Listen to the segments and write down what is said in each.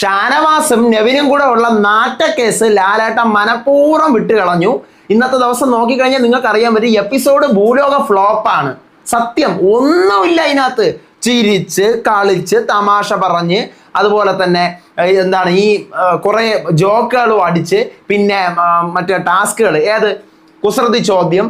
ഷാനവാസും നെവിനും കൂടെ ഉള്ള നാറ്റക്കേസ് ലാലേട്ട മനഃപൂർവം വിട്ടുകളഞ്ഞു. ഇന്നത്തെ ദിവസം നോക്കിക്കഴിഞ്ഞാൽ നിങ്ങൾക്ക് അറിയാൻ പറ്റും എപ്പിസോഡ് ഭൂലോക ഫ്ലോപ്പാണ് സത്യം ഒന്നുമില്ല അതിനകത്ത്. ചിരിച്ച് കളിച്ച് തമാശ പറഞ്ഞ് അതുപോലെ തന്നെ എന്താണ് ഈ കുറേ ജോക്കുകളും അടിച്ച് പിന്നെ മറ്റേ ടാസ്കുകൾ ഏത്? കുസൃതി ചോദ്യം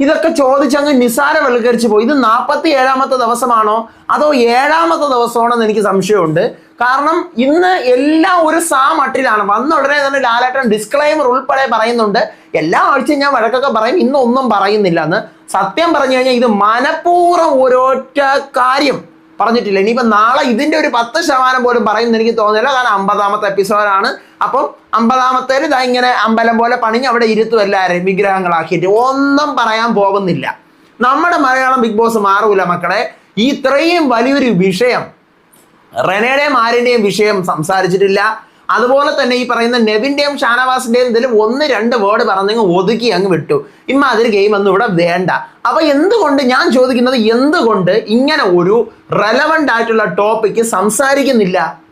ഇതൊക്കെ ചോദിച്ചങ്ങ് നിസാരവൽക്കരിച്ചു പോയി. ഇത് നാൽപ്പത്തി ഏഴാമത്തെ ദിവസമാണോ? അതോ ഏഴാമത്തെ ദിവസമാണോ എന്ന് എനിക്ക് സംശയമുണ്ട്. കാരണം ഇന്ന് എല്ലാം ഒരു സാ മട്ടിലാണ്. വന്ന ഉടനെ തന്നെ ലാലേട്ടൻ ഡിസ്ക്ലൈമർ ഉൾപ്പെടെ പറയുന്നുണ്ട്. എല്ലാ ആഴ്ചയും ഞാൻ വഴക്കൊക്കെ പറയും. ഇന്നൊന്നും പറയുന്നില്ല എന്ന്. സത്യം പറഞ്ഞു കഴിഞ്ഞാൽ ഇത് മനഃപൂർവം ഒരൊറ്റ കാര്യം. പറഞ്ഞിട്ടില്ല. ഇനിയിപ്പോൾ നാളെ ഇതിന്റെ ഒരു പത്ത് ശതമാനം പോലും പറയുന്നത് എനിക്ക് തോന്നുന്നില്ല. കാരണം അമ്പതാമത്തെ എപ്പിസോഡാണ് അപ്പം അമ്പതാമത്തേൽ ഇതാ ഇങ്ങനെ അമ്പലം പോലെ പണിഞ്ഞ് അവിടെ ഇരുത്തും എല്ലാവരെയും വിഗ്രഹങ്ങളാക്കിയിട്ട്. ഒന്നും പറയാൻ പോകുന്നില്ല. നമ്മുടെ മലയാളം ബിഗ് ബോസ് മാറൂല മക്കളെ. ഇത്രയും വലിയൊരു വിഷയം റെനയുടെയും ആരുടെയും വിഷയം സംസാരിച്ചിട്ടില്ല. അതുപോലെ തന്നെ ഈ പറയുന്ന നെവിന്റെയും ഷാനവാസിന്റെയും ഇതിലും ഒന്ന് രണ്ട് വേർഡ് പറഞ്ഞെങ്കിൽ ഒതുക്കി അങ്ങ് വിട്ടു. ഇമ്മാതിരി ഗെയിം ഒന്നും ഇവിടെ വേണ്ട. അപ്പൊ എന്തുകൊണ്ട് ഞാൻ ചോദിക്കുന്നത് എന്തുകൊണ്ട് ഇങ്ങനെ ഒരു റെലവന്റ് ആയിട്ടുള്ള ടോപ്പിക്ക് സംസാരിക്കുന്നില്ല?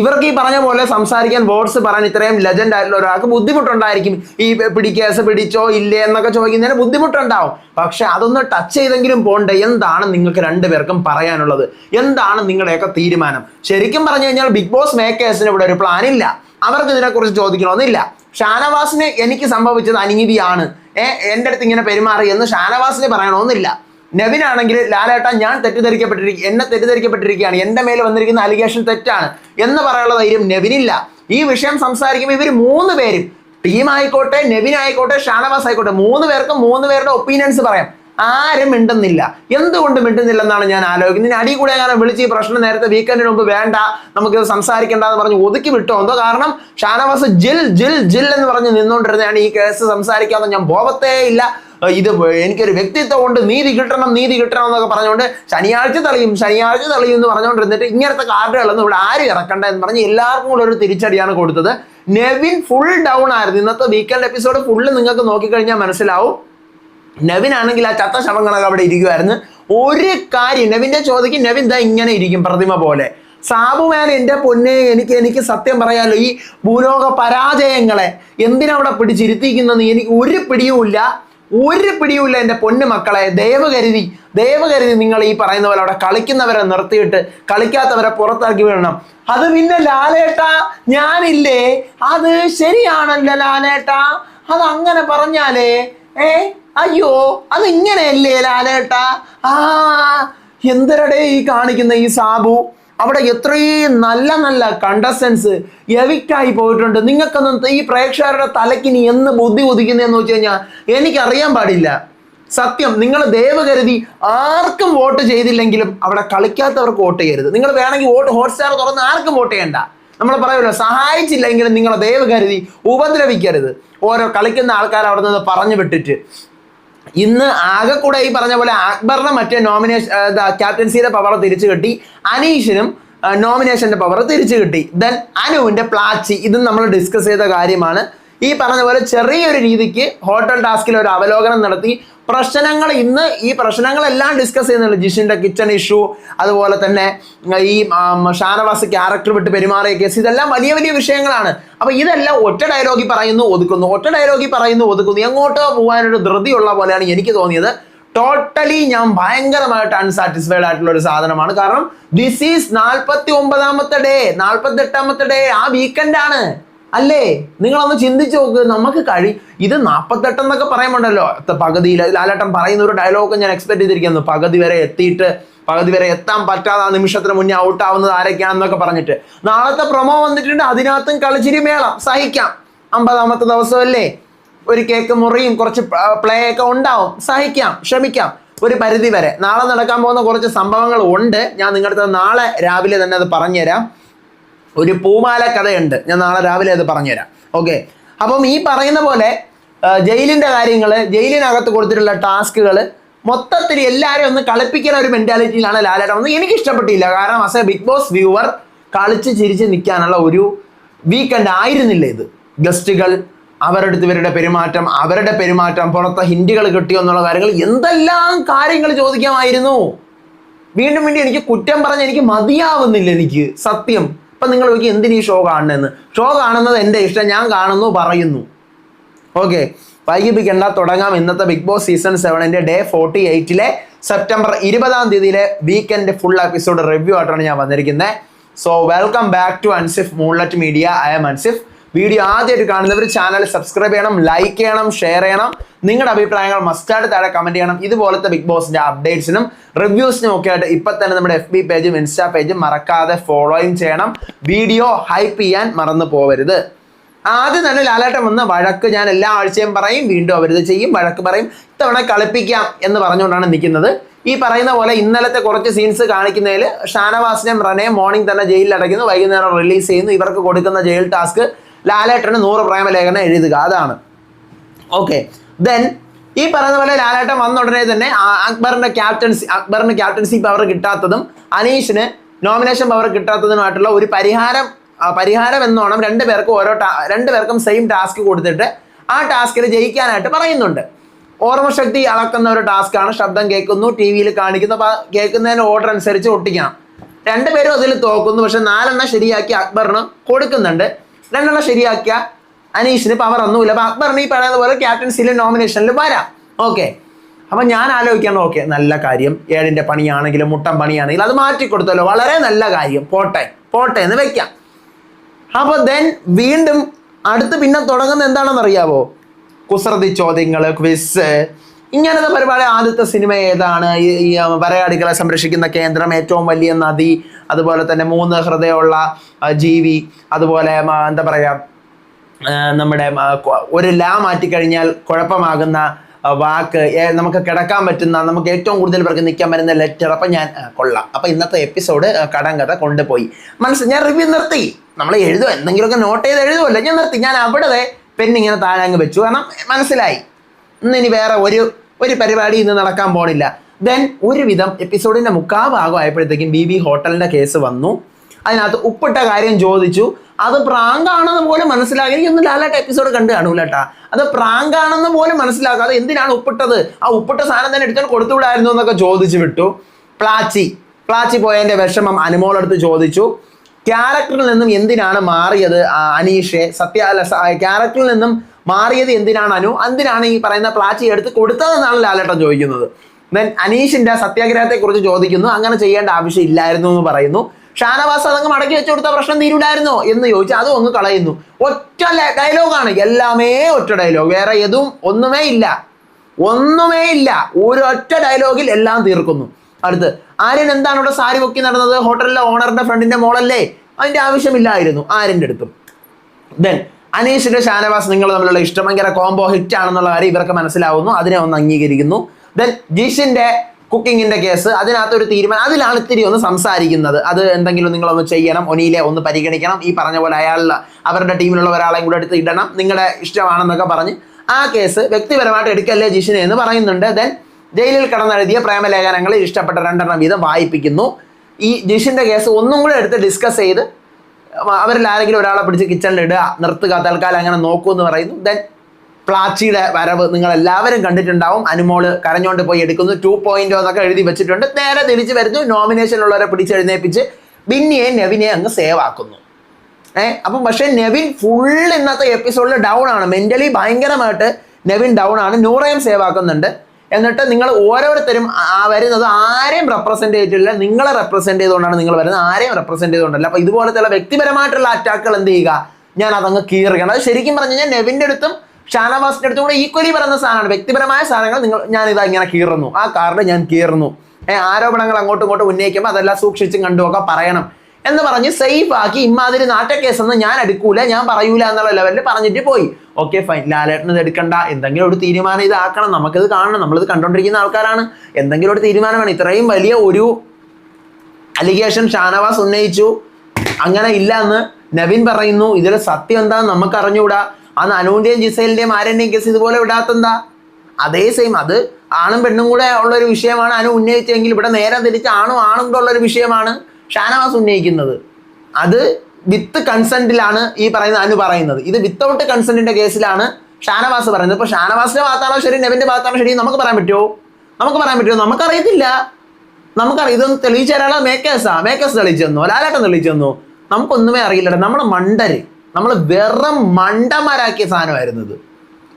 ഇവർക്ക് ഈ പറഞ്ഞ പോലെ സംസാരിക്കാൻ വേർഡ്സ് പറയാൻ ഇത്രയും ലെജൻഡ് ആയിട്ടുള്ള ഒരാൾക്ക് ബുദ്ധിമുട്ടുണ്ടായിരിക്കും. ഈ പിടിക്കേസ് പിടിച്ചോ ഇല്ലേ എന്നൊക്കെ ചോദിക്കുന്നതിന് ബുദ്ധിമുട്ടുണ്ടാവും. പക്ഷെ അതൊന്ന് ടച്ച് ചെയ്തെങ്കിലും പോണ്ടേ? എന്താണ് നിങ്ങൾക്ക് രണ്ടുപേർക്കും പറയാനുള്ളത്? എന്താണ് നിങ്ങളുടെയൊക്കെ തീരുമാനം? ശരിക്കും പറഞ്ഞു കഴിഞ്ഞാൽ ബിഗ് ബോസ് മേക്കേഴ്സിന് ഇവിടെ ഒരു പ്ലാൻ ഇല്ല. അവർക്ക് ഇതിനെക്കുറിച്ച് ചോദിക്കണമെന്നില്ല ഷാനവാസിന് എനിക്ക് സംഭവിച്ചത് അനീതിയാണ്. ഏഹ് എന്റെ അടുത്ത് ഇങ്ങനെ പെരുമാറി എന്ന് ഷാനവാസിന് പറയണമെന്നില്ല നെവിനാണെങ്കിൽ ലാലേട്ട ഞാൻ തെറ്റിദ്ധരിക്കപ്പെട്ടിരിക്കും എന്നെ തെറ്റിദ്ധരിക്കപ്പെട്ടിരിക്കുകയാണ്. എന്റെ മേൽ വന്നിരിക്കുന്ന അലിഗേഷൻ തെറ്റാണ് എന്ന് പറയാനുള്ള ധൈര്യം നെവിനില്ല ഈ വിഷയം സംസാരിക്കുമ്പോൾ ഇവർ മൂന്ന് പേരും ടീം ആയിക്കോട്ടെ നെവിൻ ആയിക്കോട്ടെ ഷാനവാസ് ആയിക്കോട്ടെ മൂന്ന് പേർക്കും മൂന്ന് പേരുടെ ഒപ്പീനിയൻസ് പറയാം. ആരും മിണ്ടുന്നില്ല. എന്തുകൊണ്ട് മിണ്ടുന്നില്ലെന്നാണ് ഞാൻ ആലോചിക്കുന്നത്. ഇനി അടി കൂടെ ഞാൻ വിളിച്ച് ഈ പ്രശ്നം നേരത്തെ വീക്കെൻഡിന് മുമ്പ് വേണ്ട നമുക്ക് സംസാരിക്കേണ്ട എന്ന് പറഞ്ഞ് ഒതുക്കി വിട്ടോ? എന്തോ കാരണം ഷാനവാസ് ജിൽ ജിൽ ജിൽ എന്ന് പറഞ്ഞ് നിന്നുകൊണ്ടിരുന്നതാണ് ഈ കേസ് സംസാരിക്കാതെ ഞാൻ ബോധത്തേ ഇല്ല. ഇത് എനിക്കൊരു വ്യക്തിത്വം ഉണ്ട്. നീതി കിട്ടണം നീതി കിട്ടണം എന്നൊക്കെ പറഞ്ഞുകൊണ്ട് ശനിയാഴ്ച തളിയും ശനിയാഴ്ച തളിയും എന്ന് പറഞ്ഞുകൊണ്ടിരുന്നിട്ട് ഇങ്ങനത്തെ കാർഡുകളൊന്നും ഇവിടെ ആരും ഇറക്കണ്ട എന്ന് പറഞ്ഞ് എല്ലാവർക്കും കൂടെ ഒരു തിരിച്ചടിയാണ് കൊടുത്തത്. നെവിൻ ഫുൾ ഡൗൺ ആയിരുന്നു. ഇന്നത്തെ വീക്കെൻഡ് എപ്പിസോഡ് ഫുള്ള് നിങ്ങൾക്ക് നോക്കിക്കഴിഞ്ഞാൽ മനസ്സിലാവും. നെവിൻ ആണെങ്കിൽ ആ ചത്ത ശവങ്ങളൊക്കെ അവിടെ ഇരിക്കുമായിരുന്നു ഒരു കാര്യം നെവിന്റെ ചോദിക്കും നെവിൻ ദാ ഇങ്ങനെ ഇരിക്കും പ്രതിമ പോലെ. സാബുമാൻ എന്റെ പൊന്നെ എനിക്ക് എനിക്ക് സത്യം പറയാലോ ഈ ഭൂലോക പരാജയങ്ങളെ എന്തിനവിടെ പിടിച്ചിരുത്തിക്കുന്നത് എനിക്ക് ഒരു പിടിയുമില്ല. ഒരു പിടിയുമില്ല എന്റെ പൊന്നു മക്കളെ. ദയവ് കരുതി നിങ്ങൾ ഈ പറയുന്ന പോലെ അവിടെ കളിക്കുന്നവരെ നിർത്തിയിട്ട് കളിക്കാത്തവരെ പുറത്താക്കി വിടണം. അത് പിന്നെ ലാലേട്ടാ ഞാനില്ലേ? അത് ശരിയാണല്ലോ ലാലേട്ട. അത് അങ്ങനെ പറഞ്ഞാലേ ഏ അയ്യോ അത് ഇങ്ങനെയല്ലേ ലാലേട്ട? ആ എന്തരടേ ഈ കാണിക്കുന്ന ഈ സാബു? അവിടെ എത്രയും നല്ല നല്ല കണ്ടസ്റ്റൻസ് എവിക്റ്റായി പോയിട്ടുണ്ട്. നിങ്ങൾക്കൊന്നും ഈ പ്രേക്ഷകരുടെ തലയ്ക്ക് ഇനി എന്ന് ബുദ്ധി ഉദിക്കുന്നതെന്ന് വെച്ച് കഴിഞ്ഞാൽ എനിക്കറിയാൻ പാടില്ല. സത്യം നിങ്ങൾ ദയവ് കരുതി ആർക്കും വോട്ട് ചെയ്തില്ലെങ്കിലും അവിടെ കളിക്കാത്തവർക്ക് വോട്ട് ചെയ്യരുത്. നിങ്ങൾ വേണമെങ്കിൽ വോട്ട് ഹോട്ട്സ്റ്റാർ തുറന്ന് ആർക്കും വോട്ട് ചെയ്യണ്ട. നമ്മൾ പറയുമല്ലോ സഹായിച്ചില്ലെങ്കിലും നിങ്ങൾ ദയവ് കരുതി ഉപദ്രവിക്കരുത്. ഓരോ കളിക്കുന്ന ആൾക്കാർ അവിടെ നിന്ന് പറഞ്ഞു വിട്ടിട്ട്. ഇന്ന് ആകെ കൂടെ ഈ പറഞ്ഞ പോലെ അക്ബറിനെ മറ്റേ നോമിനേഷൻ ക്യാപ്റ്റൻസിയുടെ പവർ തിരിച്ചു കിട്ടി. അനീഷിനും നോമിനേഷന്റെ പവർ തിരിച്ചു കിട്ടി. ദെൻ അനുവിന്റെ പ്ലാച്ചി ഇതും നമ്മൾ ഡിസ്കസ് ചെയ്ത കാര്യമാണ്. ഈ പറഞ്ഞ പോലെ ചെറിയൊരു രീതിക്ക് ഹോട്ടൽ ടാസ്കിൽ ഒരു അവലോകനം നടത്തി. പ്രശ്നങ്ങൾ ഇന്ന് ഈ പ്രശ്നങ്ങളെല്ലാം ഡിസ്കസ് ചെയ്യുന്നുണ്ട്. ജിഷിന്റെ കിച്ചൺ ഇഷ്യൂ അതുപോലെ തന്നെ ഈ ഷാനവാസ് ക്യാരക്ടർ വിട്ട് പെരുമാറിയ കേസ് ഇതെല്ലാം വലിയ വലിയ വിഷയങ്ങളാണ്. അപ്പൊ ഇതെല്ലാം ഒറ്റ ഡയലോഗിൽ പറയുന്നു ഒതുക്കുന്നു. ഒറ്റ ഡയലോഗിൽ പറയുന്നു ഒതുക്കുന്നു. എങ്ങോട്ടോ പോകാനൊരു ധൃതിയുള്ള പോലെയാണ് എനിക്ക് തോന്നിയത്. ടോട്ടലി ഞാൻ ഭയങ്കരമായിട്ട് അൺസാറ്റിസ്ഫൈഡ് ആയിട്ടുള്ള ഒരു സാധനമാണ്. കാരണം ദിസ് ഈസ് നാൽപ്പത്തി ഒമ്പതാമത്തെ ഡേ നാൽപ്പത്തി എട്ടാമത്തെ ഡേ ആ വീക്കെൻഡ് ആണ്. അല്ലേ? നിങ്ങളൊന്ന് ചിന്തിച്ചു നോക്ക്. നമുക്ക് കഴി ഇത് നാൽപ്പത്തെട്ട് എന്നൊക്കെ പറയുമ്പോണ്ടല്ലോ. പകുതിയിൽ ലാലേട്ടൻ പറയുന്ന ഒരു ഡയലോഗ് ഞാൻ എക്സ്പെക്ട് ചെയ്തിരിക്കുന്നു. പകുതി വരെ എത്തിയിട്ട് പകുതി വരെ എത്താൻ പറ്റാതെ ആ നിമിഷത്തിന് മുന്നേ ഔട്ട് ആവുന്നത് ആരൊക്കെയാണെന്നൊക്കെ പറഞ്ഞിട്ട്. നാളത്തെ പ്രൊമോ വന്നിട്ടുണ്ട്. അതിനകത്തും കളിച്ചിരി മേളം. സഹിക്കാം. അമ്പതാമത്തെ ദിവസമല്ലേ? ഒരു കേക്ക് മുറിയും കുറച്ച് പ്ലേ ഒക്കെ ഉണ്ടാവും. സഹിക്കാം. ക്ഷമിക്കാം. ഒരു പരിധി വരെ. നാളെ നടക്കാൻ പോകുന്ന കുറച്ച് സംഭവങ്ങൾ ഉണ്ട്. ഞാൻ നിങ്ങളുടെ നാളെ രാവിലെ തന്നെ അത് പറഞ്ഞുതരാം. ഒരു പൂമാല കഥയുണ്ട്. ഞാൻ നാളെ രാവിലെ അത് പറഞ്ഞുതരാം. ഓക്കെ അപ്പം ഈ പറയുന്ന പോലെ ജയിലിന്റെ കാര്യങ്ങൾ ജയിലിനകത്ത് കൊടുത്തിട്ടുള്ള ടാസ്കുകൾ മൊത്തത്തിൽ എല്ലാവരും ഒന്ന് കളിപ്പിക്കുന്ന ഒരു മെന്റാലിറ്റിയിലാണ് ലാലേട്ടൻ വന്നത്. എനിക്ക് ഇഷ്ടപ്പെട്ടില്ല കാരണം as a Bigg Boss viewer കളിച്ച് ചിരിച്ച് നിൽക്കാനുള്ള ഒരു വീക്കെൻഡ് ആയിരുന്നില്ല ഇത്. ഗസ്റ്റുകൾ അവരുടെ ഇവരുടെ പെരുമാറ്റം അവരുടെ പെരുമാറ്റം പുറത്തെ ഹിന്ദികൾ കിട്ടിയോ എന്നുള്ള കാര്യങ്ങൾ എന്തെല്ലാം കാര്യങ്ങൾ ചോദിക്കാമായിരുന്നു. വീണ്ടും വീണ്ടും എനിക്ക് കുറ്റം പറഞ്ഞ് എനിക്ക് മതിയാവുന്നില്ല എനിക്ക്. സത്യം. അപ്പം നിങ്ങൾ ചോദിക്കും ഈ ഷോ കാണുന്നതെന്ന്? ഷോ കാണുന്നത് എന്റെ ഇഷ്ടം ഞാൻ കാണുന്നു പറയുന്നു. ഓക്കെ വൈകിപ്പിക്കേണ്ട തുടങ്ങാം. ഇന്നത്തെ ബിഗ് ബോസ് സീസൺ സെവനിന്റെ ഡേ ഫോർട്ടി എയ്റ്റിലെ സെപ്റ്റംബർ ഇരുപതാം തീയതിയിലെ വീക്കെൻഡ് ഫുൾ എപ്പിസോഡ് റിവ്യൂ ആയിട്ടാണ് ഞാൻ വന്നിരിക്കുന്നത് so welcome back to Ansif moonlight media I M Ansif video ആദ്യമായിട്ട് കാണുന്നവർ ചാനൽ സബ്സ്ക്രൈബ് ചെയ്യണം ലൈക്ക് ചെയ്യണം ഷെയർ ചെയ്യണം. നിങ്ങളുടെ അഭിപ്രായങ്ങൾ മസ്റ്റായിട്ട് താഴെ കമന്റ് ചെയ്യണം. ഇതുപോലത്തെ ബിഗ് ബോസിന്റെ അപ്ഡേറ്റ്സിനും റിവ്യൂസിനും ഒക്കെ ആയിട്ട് ഇപ്പൊ തന്നെ നമ്മുടെ എഫ് ബി പേജും ഇൻസ്റ്റാ പേജും മറക്കാതെ ഫോളോയും ചെയ്യണം. വീഡിയോ ഹൈപ്പ് ചെയ്യാൻ മറന്നു പോവരുത്. ആദ്യം തന്നെ ലാലേട്ടൻ വന്ന വഴക്ക് ഞാൻ എല്ലാ ആഴ്ചയും പറയും വീണ്ടും അവരിത് ചെയ്യും വഴക്ക് പറയും. ഇത്തവണ കളിപ്പിക്കാം എന്ന് പറഞ്ഞുകൊണ്ടാണ് നിൽക്കുന്നത്. ഈ പറയുന്ന പോലെ ഇന്നലത്തെ കുറച്ച് സീൻസ് കാണിക്കുന്നതിൽ ഷാനവാസിനെയും റനയും മോർണിംഗ് തന്നെ ജയിലിൽ അടയ്ക്കുന്നു വൈകുന്നേരം റിലീസ് ചെയ്യുന്നു. ഇവർക്ക് കൊടുക്കുന്ന ജയിൽ ടാസ്ക് ലാലേട്ടന് നൂറ് പ്രേമലേഖനം എഴുതുക. അതാണ്. ഓക്കെ ദെൻ ഈ പറയുന്ന പോലെ ലാലേട്ടൻ വന്ന ഉടനെ തന്നെ അക്ബറിന്റെ ക്യാപ്റ്റൻസി അക്ബറിന് ക്യാപ്റ്റൻസി പവർ കിട്ടാത്തതും അനീഷിന് നോമിനേഷൻ പവർ കിട്ടാത്തതുമായിട്ടുള്ള ഒരു പരിഹാരം പരിഹാരം എന്നോണം രണ്ട് പേർക്കും ഓരോ രണ്ടുപേർക്കും രണ്ട് പേർക്കും സെയിം ടാസ്ക് കൊടുത്തിട്ട് ആ ടാസ്കിൽ ജയിക്കാനായിട്ട് പറയുന്നുണ്ട്. ഓർമ്മശക്തി അളക്കുന്ന ഒരു ടാസ്ക്കാണ് ശബ്ദം കേൾക്കുന്നു ടി വിയിൽ കാണിക്കുന്നു അപ്പോൾ കേൾക്കുന്നതിന് ഓർഡർ അനുസരിച്ച് ഒട്ടിക്കണം. രണ്ടുപേരും അതിൽ തോക്കുന്നു പക്ഷെ നാലെണ്ണം ശരിയാക്കി അക്ബറിന് കൊടുക്കുന്നുണ്ട്. രണ്ടെണ്ണം ശരിയാക്കിയ അനീഷിന് പവർ ഒന്നുമില്ല. അപ്പൊ അക്ബറിന് ഈ പറയുന്ന പോലെ ക്യാപ്റ്റൻസിയിലെ നോമിനേഷനിൽ വരാം. ഓക്കെ അപ്പൊ ഞാൻ ആലോചിക്കാണ് ഓക്കെ നല്ല കാര്യം. ഏഴിന്റെ പണിയാണെങ്കിലും മുട്ടൻ പണിയാണെങ്കിലും അത് മാറ്റി കൊടുത്തല്ലോ വളരെ നല്ല കാര്യം. പോട്ടെ പോട്ടെ എന്ന് വെക്കാം. അപ്പൊ ദെൻ വീണ്ടും അടുത്ത് പിന്നെ തുടങ്ങുന്ന എന്താണെന്ന് അറിയാവോ കുസൃതി ചോദ്യങ്ങൾ ക്വിസ് ഇങ്ങനത്തെ പരിപാടി ആദ്യത്തെ സിനിമ ഏതാണ്? ഈ വരയാടികളെ സംരക്ഷിക്കുന്ന കേന്ദ്രം ഏറ്റവും വലിയ നദി അതുപോലെ തന്നെ മൂന്ന് ഹൃദയമുള്ള ജീവി അതുപോലെ എന്താ പറയാ നമ്മുടെ ഒരു ലാ മാറ്റിക്കഴിഞ്ഞാൽ കുഴപ്പമാകുന്ന വാക്ക് നമുക്ക് കിടക്കാൻ പറ്റുന്ന നമുക്ക് ഏറ്റവും കൂടുതൽ പേർക്ക് നിൽക്കാൻ പറ്റുന്ന ലെറ്റർ അപ്പം ഞാൻ കൊള്ളാം. അപ്പം ഇന്നത്തെ എപ്പിസോഡ് കടങ്കഥ കൊണ്ടുപോയി. മനസ്സിൽ ഞാൻ റിവ്യൂ നിർത്തി. നമ്മൾ എഴുതുക എന്തെങ്കിലുമൊക്കെ നോട്ട് ചെയ്ത് എഴുതുമല്ലോ ഞാൻ നിർത്തി. ഞാൻ അവിടെ പെണ്ണിങ്ങനെ താഴെ അങ്ങ് വെച്ചു. കാരണം മനസ്സിലായി. ഇന്ന് ഇനി വേറെ ഒരു ഒരു പരിപാടി ഇന്ന് നടക്കാൻ പോണില്ല. ദെൻ ഒരുവിധം എപ്പിസോഡിന്റെ മുക്കാ ഭാഗം ആയപ്പോഴത്തേക്കും ബി ബി ഹോട്ടലിന്റെ കേസ് വന്നു. അതിനകത്ത് ഉപ്പിട്ട കാര്യം ചോദിച്ചു. അത് പ്രാങ്കാണെന്ന് പോലും മനസ്സിലാക്കി എനിക്കൊന്നും ലാലാട്ട എപ്പിസോഡ് കണ്ടു കാണൂല കേട്ടാ അത് പ്രാങ്കാണെന്ന് പോലും മനസ്സിലാക്കാതെ എന്തിനാണ് ഉപ്പിട്ടത്? ആ ഉപ്പിട്ട സാധനം തന്നെ എടുത്തോണ്ട് കൊടുത്തുവിടായിരുന്നു എന്നൊക്കെ ചോദിച്ചു വിട്ടു. പ്ലാച്ചി പ്ലാച്ചി പോയതിന്റെ വിഷമം അനുമോളെടുത്ത് ചോദിച്ചു. ക്യാരക്ടറിൽ നിന്നും എന്തിനാണ് മാറിയത്? അനീഷെ സത്യ ക്യാരക്ടറിൽ നിന്നും മാറിയത് എന്തിനാണ് അനു? എന്തിനാണ് ഈ പറയുന്ന പ്ലാച്ചി എടുത്ത് കൊടുത്തതെന്നാണ് ലാലേട്ടൻ ചോദിക്കുന്നത്. ദെൻ അനീഷിന്റെ സത്യാഗ്രഹത്തെ കുറിച്ച് ചോദിക്കുന്നു. അങ്ങനെ ചെയ്യേണ്ട ആവശ്യമില്ലായിരുന്നു എന്ന് പറയുന്നു. ഷാനവാസ് അതങ്ങ് മടക്കി വെച്ച് കൊടുത്ത പ്രശ്നം തീരുണ്ടായിരുന്നോ എന്ന് ചോദിച്ചാൽ അതും അങ്ങ് കളയുന്നു. ഒറ്റ ഡയലോഗാണ്. എല്ലാമേ ഒറ്റ ഡയലോഗ്. വേറെ ഏതും ഒന്നുമേ ഇല്ല. ഒന്നുമേ ഇല്ല. ഒരൊറ്റ ഡയലോഗിൽ എല്ലാം തീർക്കുന്നു. അടുത്ത് ആര്യൻ എന്താണ് ഇവിടെ സാരി പൊക്കി നടന്നത്? ഹോട്ടലിലെ ഓണറിന്റെ ഫ്രണ്ടിന്റെ മോളല്ലേ? അതിന്റെ ആവശ്യമില്ലായിരുന്നു. ആര്യന്റെ അടുത്തും. ദെൻ അനീഷിന്റെ ഷാനവാസ് നിങ്ങൾ തമ്മിലുള്ള ഇഷ്ടം ഭയങ്കര കോംബോ ഹിറ്റ് ആണെന്നുള്ള കാര്യം ഇവർക്ക് മനസ്സിലാവുന്നു. അതിനെ ഒന്ന് അംഗീകരിക്കുന്നു. ദെൻ ജിഷിന്റെ കുക്കിങ്ങിന്റെ കേസ് അതിനകത്ത് ഒരു തീരുമാനം അതിലാണ് ഇത്തിരി ഒന്ന് സംസാരിക്കുന്നത്. അത് എന്തെങ്കിലും നിങ്ങളൊന്ന് ചെയ്യണം ഒനിയിലെ ഒന്ന് പരിഗണിക്കണം. ഈ പറഞ്ഞ പോലെ അയാൾ അവരുടെ ടീമിലുള്ള ഒരാളെയും കൂടെ എടുത്ത് ഇടണം. നിങ്ങളുടെ ഇഷ്ടമാണെന്നൊക്കെ പറഞ്ഞ് ആ കേസ് വ്യക്തിപരമായിട്ട് എടുക്കല്ലേ ജിഷിനെ എന്ന് പറയുന്നുണ്ട്. ദെൻ ജയിലിൽ കടന്നെഴുതിയ പ്രേമലേഖനങ്ങളിൽ ഇഷ്ടപ്പെട്ട രണ്ടെണ്ണം വീതം വായിപ്പിക്കുന്നു. ഈ ജിഷിന്റെ കേസ് ഒന്നും കൂടെ എടുത്ത് ഡിസ്കസ് ചെയ്ത് അവരിൽ ആരെങ്കിലും ഒരാളെ പിടിച്ച് കിച്ചണിൽ ഇടുക നിർത്തുക തൽക്കാലം അങ്ങനെ നോക്കൂ എന്ന് പറയുന്നു. ദെൻ പ്ലാച്ചിയുടെ വരവ് നിങ്ങൾ എല്ലാവരും കണ്ടിട്ടുണ്ടാവും. അനുമോൾ കരഞ്ഞോണ്ട് പോയി എടുക്കുന്നു. ടു പോയിന്റ് എന്നൊക്കെ എഴുതി വെച്ചിട്ടുണ്ട്. നേരെ തിരിച്ചു വരുന്നു. നോമിനേഷനിലുള്ളവരെ പിടിച്ചെഴുന്നേപ്പിച്ച് ബിന്നിയെ നെവിനെ അങ്ങ് സേവ് ആക്കുന്നു. ഏഹ് അപ്പം പക്ഷേ നെവിൻ ഫുൾ ഇന്നത്തെ എപ്പിസോഡിൽ ഡൗൺ ആണ്. മെന്റലി ഭയങ്കരമായിട്ട് നെവിൻ ഡൗൺ ആണ്. നൂറയും സേവ് ആക്കുന്നുണ്ട്. എന്നിട്ട് നിങ്ങൾ ഓരോരുത്തരും വരുന്നത് ആരെയും റെപ്രസെന്റ് ചെയ്തിട്ടില്ല. നിങ്ങളെ റെപ്രസെന്റ് ചെയ്തുകൊണ്ടാണ് നിങ്ങൾ വരുന്നത്. ആരെയും റെപ്രസെന്റ് ചെയ്തുകൊണ്ടല്ല. അപ്പൊ ഇതുപോലത്തെ വ്യക്തിപരമായിട്ടുള്ള അറ്റാക്കുകൾ എന്ത് ചെയ്യുക? ഞാൻ അതങ്ങ് കീറുകയാണ്. അത് ശരിക്കും പറഞ്ഞു കഴിഞ്ഞാൽ നെവിന്റെ അടുത്തും ഷാനവാസിന്റെ അടുത്തും കൂടെ ഈക്വലി പറയുന്ന സാധനമാണ്. വ്യക്തിപരമായ സാധനങ്ങൾ നിങ്ങൾ ഞാൻ ഇതാ ഇങ്ങനെ കീറുന്നു. ആ കാർഡ് ഞാൻ കീറുന്നു. ആരോപണങ്ങൾ അങ്ങോട്ടും ഇങ്ങോട്ടും ഉന്നയിക്കുമ്പോൾ അതെല്ലാം സൂക്ഷിച്ചും കണ്ടുമൊക്കെ പറയണം എന്ന് പറഞ്ഞ് സേഫ് ആക്കി ഇമ്മാതിരി നാട്ടക്കേസൊന്നും ഞാൻ എടുക്കൂല ഞാൻ പറയൂല എന്നുള്ള ലെവലിൽ പറഞ്ഞിട്ട് പോയി. ഓക്കെ ഫൈൻ ലാലേട്ടൻ ഇത് എടുക്കണ്ട. എന്തെങ്കിലും ഒരു തീരുമാനം ഇതാക്കണം നമുക്കിത് കാണണം. നമ്മളിത് കണ്ടോണ്ടിരിക്കുന്ന ആൾക്കാരാണ്. എന്തെങ്കിലും ഒരു തീരുമാനം വേണം. ഇത്രയും വലിയ ഒരു അലിഗേഷൻ ഷാനവാസ് ഉന്നയിച്ചു. അങ്ങനെ ഇല്ല എന്ന് നവീൻ പറയുന്നു. ഇതിൽ സത്യം എന്താന്ന് നമുക്ക് അറിഞ്ഞുകൂടാ അന്ന് അനുവിന്റെയും ജിസൈലിന്റെയും ആരെന്റെയും കേസ് ഇതുപോലെ വിടാത്തെന്താ? അതേ സെയിം അത് ആണും പെണ്ണും കൂടെ ഉള്ള ഒരു വിഷയമാണ് അനു ഉന്നയിച്ചെങ്കിൽ ഇവിടെ നേരെ തിരിച്ച് ആണും ആണും കൂടെ ഉള്ളൊരു വിഷയമാണ് ഷാനവാസ് ഉന്നയിക്കുന്നത്. അത് വിത്ത് കൺസെന്റിലാണ് ഈ പറയുന്ന അനു പറയുന്നത്. ഇത് വിത്തൗട്ട് കൺസെന്റിന്റെ കേസിലാണ് ഷാനവാസ് പറയുന്നത്. ഇപ്പൊ ഷാനവാസിന്റെ ഭാഗത്താണോ ശരി നെവിന്റെ ഭാഗത്താണോ ശരി നമുക്ക് പറയാൻ പറ്റുമോ? നമുക്ക് പറയാൻ പറ്റുമോ? നമുക്കറിയത്തില്ല. നമുക്കറിയാം ഇതൊന്ന് തെളിയിച്ചു തരാനുള്ള മേക്കേഴ്സാ? മേക്കേഴ്സ് തെളിയിച്ചു തന്നു. ലാലേട്ടൻ തെളിയിച്ചു തന്നു. നമുക്കൊന്നുമേ അറിയില്ലട. നമ്മൾ മണ്ടര്. നമ്മൾ വെറും മണ്ടന്മാരാക്കിയ സാധനമായിരുന്നു ഇത്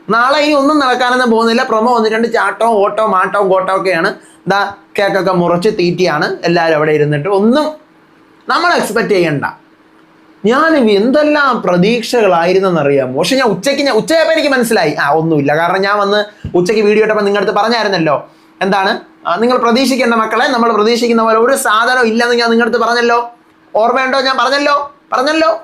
നാളെ ഇനി ഒന്നും നടക്കാനൊന്നും പോകുന്നില്ല. പ്രൊമോ വന്നിട്ടുണ്ട് ചാട്ടവും ഓട്ടോ മാട്ടവും കോട്ടോ ഒക്കെയാണ്. ദാ കേക്കൊക്കെ മുറച്ച് തീറ്റിയാണ്. എല്ലാവരും അവിടെ ഇരുന്നിട്ട് ഒന്നും നമ്മൾ എക്സ്പെക്റ്റ് ചെയ്യണ്ട. ഞാൻ എന്തെല്ലാം പ്രതീക്ഷകളായിരുന്നെന്നറിയാമോ? പക്ഷെ ഞാൻ ഉച്ചയ്ക്ക് ഞാൻ ഉച്ചയായപ്പോൾ എനിക്ക് മനസ്സിലായി. ആ ഒന്നുമില്ല. കാരണം ഞാൻ വന്ന് ഉച്ചയ്ക്ക് വീഡിയോ ഇട്ടപ്പോൾ അടുത്ത് പറഞ്ഞായിരുന്നല്ലോ. എന്താണ്? നിങ്ങൾ പ്രതീക്ഷിക്കേണ്ട മക്കളെ നമ്മൾ പ്രതീക്ഷിക്കുന്ന പോലെ ഒരു സാധനം ഇല്ലെന്ന് ഞാൻ നിങ്ങളുടെ അടുത്ത് പറഞ്ഞല്ലോ. ഓർമ്മയുണ്ടോ? ഞാൻ പറഞ്ഞല്ലോ. പറഞ്ഞല്ലോ.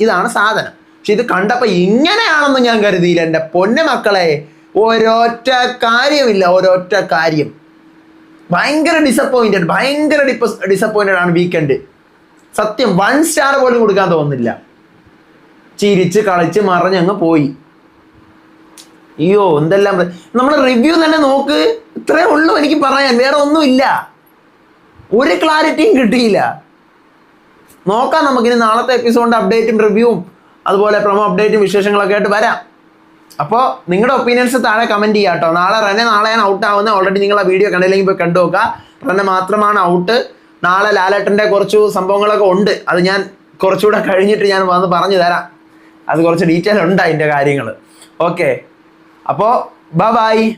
ഇതാണ് സാധനം. പക്ഷെ ഇത് കണ്ടപ്പോൾ ഇങ്ങനെയാണെന്ന് ഞാൻ കരുതിയില്ല. എന്റെ പൊന്നെ മക്കളെ ഒരൊറ്റ കാര്യമില്ല ഒരൊറ്റ കാര്യം. ഭയങ്കര ഡിസപ്പോയിന്റഡ് ഭയങ്കര ഡിസപ്പോയിന്റഡ് ആണ് വീക്കെൻഡ് സത്യം വൺ സ്റ്റാർ പോലും കൊടുക്കാൻ തോന്നുന്നില്ല. ചിരിച്ച് കളിച്ച് മറിഞ്ഞങ്ങ് പോയി. അയ്യോ എന്തെല്ലാം നമ്മൾ റിവ്യൂ തന്നെ നോക്ക്. ഇത്രേ ഉള്ളൂ എനിക്ക് പറയാൻ. വേറെ ഒന്നുമില്ല ഒരു ക്ലാരിറ്റിയും കിട്ടിയില്ല. നോക്കാം നമുക്കിനി നാളത്തെ എപ്പിസോഡിന്റെ അപ്ഡേറ്റും റിവ്യൂവും അതുപോലെ പ്രൊമോ അപ്ഡേറ്റും വിശേഷങ്ങളൊക്കെ ആയിട്ട് വരാം. അപ്പോൾ നിങ്ങളുടെ ഒപ്പീനിയൻസ് താഴെ കമന്റ് ചെയ്യാം കേട്ടോ നാളെ റെനെ നാളെയാണ് ഔട്ട് ആവുന്നത് ഓൾറെഡി നിങ്ങൾ ആ വീഡിയോ കണ്ടില്ലെങ്കിൽ പോയി കണ്ടു നോക്കുക റന്നെ മാത്രമാണ് ഔട്ട് നാളെ ലാലേട്ടന്റെ കുറച്ച് സംഭവങ്ങളൊക്കെ ഉണ്ട്. അത് ഞാൻ കുറച്ചുകൂടെ കഴിഞ്ഞിട്ട് ഞാൻ വന്ന് പറഞ്ഞു തരാം. അത് കുറച്ച് ഡീറ്റെയിൽ ഉണ്ട് അതിന്റെ കാര്യങ്ങൾ ഓക്കെ. അപ്പോൾ ബ ബായ്